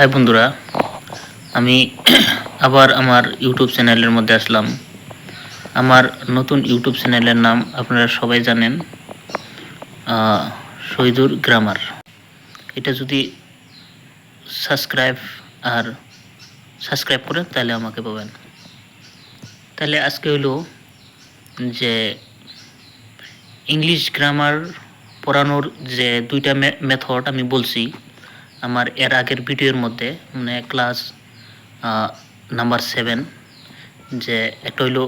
High বন্ধুরা, আমি আবার আমার ইউটিউব চ্যানেলের মধ্যে আসলাম। আমার নতুন ইউটিউব চ্যানেলের নাম আপনারা সবাই জানেন শহীদুর গ্রামার। এটা যদি সাবস্ক্রাইব আর সাবস্ক্রাইব করেন, তাহলে আমাকে পাবেন। তাহলে আজকে হলো যে ইংলিশ গ্রামার পড়ানোর যে দুইটা মেথড আমি বলছি আমার এর আগের ভিডিওর মধ্যে মানে ক্লাস নাম্বার সেভেন যে একটা হইল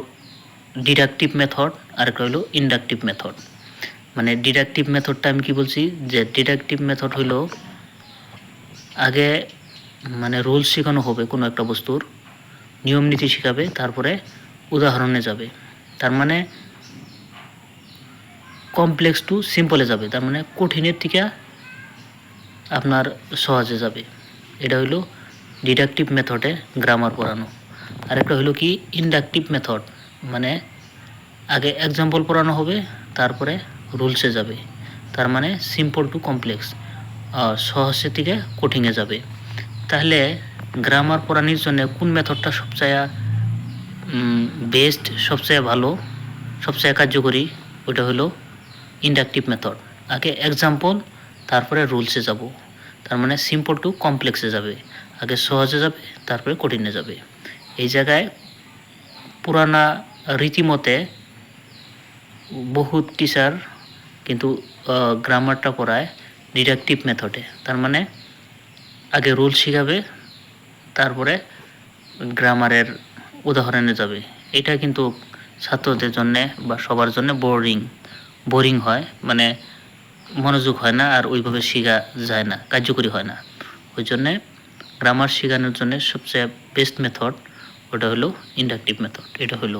ডিডাকটিভ মেথড আর একটা হইল ইন্ডাকটিভ মেথড মানে ডিডাকটিভ মেথডটা আমি কি বলছি? যে ডিডাকটিভ মেথড হইল, আগে মানে রুলস শেখানো হবে কোনো একটা বস্তুর, নিয়ম নীতি শেখাবে, তারপরে উদাহরণে যাবে। তার মানে কমপ্লেক্স টু সিম্পলে যাবে। তার মানে কঠিনের থেকে আপনার সহজে যাবে। এটা হইল ডিডাকটিভ মেথডে গ্রামার পড়ানো। আর একটা হইল কি ইন্ডাকটিভ মেথড মানে আগে এক্সাম্পল পড়ানো হবে, তারপরে রুলসে যাবে। তার মানে সিম্পল টু কমপ্লেক্স সহজের থেকে কঠিনে যাবে। তাহলে গ্রামার পড়ানোর জন্য কোন মেথডটা সবচেয়ে বেস্ট সবচেয়ে ভালো সবচেয়ে কার্যকরী ওটা হলো ইন্ডাকটিভ মেথড আগে এক্সাম্পল তারপরে রুলসে যাব। তার মানে সিম্পল টু কমপ্লেক্সে যাবে। আগে সহজে যাবে, তারপরে কঠিনে যাবে। এই জায়গায় পুরানা রীতিমতে বহুত টিচার কিন্তু গ্রামারটা পড়ায় ডিডাকটিভ মেথডে তার মানে আগে রুল শিখাবে, তারপরে গ্রামারের উদাহরণে যাবে। এটা কিন্তু ছাত্রদের জন্যে বা সবার জন্য বোরিং বোরিং হয়। মানে মনোযোগ হয় না আর ওইভাবে শিখা যায় না, কার্যকরী হয় না। ওই জন্যে গ্রামার শেখানোর জন্য সবচেয়ে বেস্ট মেথড ওটা হলো ইন্ডাকটিভ মেথড এটা হলো